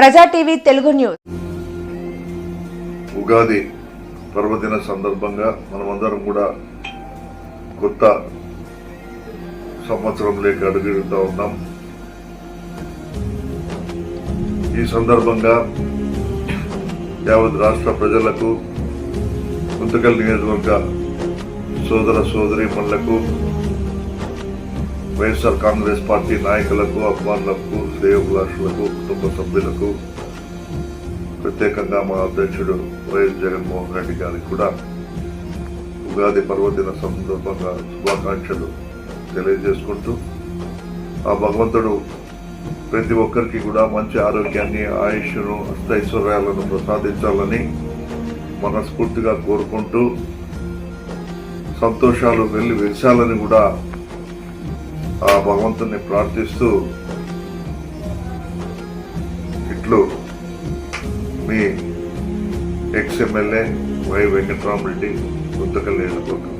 Praja TV Telugu news. Ugadi పర్వదిన సందర్భంగా మనమందరం కూడా కొత్త సంవత్సరం లేక అడుగుతా ఉన్నాం. ఈ సందర్భంగా యావత్ రాష్ట్ర ప్రజలకు గుంతకల్ నియోజకవర్గ సోదర సోదరి మనులకు వైఎస్ఆర్ కాంగ్రెస్ పార్టీ నాయకులకు అభిమానులకు శ్రేయోభిలాషులకు కుటుంబ సభ్యులకు ప్రత్యేకంగా మా అధ్యక్షుడు వైఎస్ జగన్మోహన్ రెడ్డి గారికి కూడా ఉగాది పర్వదిన సందర్భంగా శుభాకాంక్షలు తెలియజేసుకుంటూ ఆ భగవంతుడు ప్రతి ఒక్కరికి కూడా మంచి ఆరోగ్యాన్ని ఆయుష్ను అష్టైశ్వర్యాలను ప్రసాదించాలని మనస్ఫూర్తిగా కోరుకుంటూ సంతోషాలు వెళ్ళి వెలిసాలని కూడా ఆ భగవంతుని ప్రార్థిస్తూ ఇట్లు మీ ex MLA Y Venkatrama Reddy Guntakal నియోజకవర్గం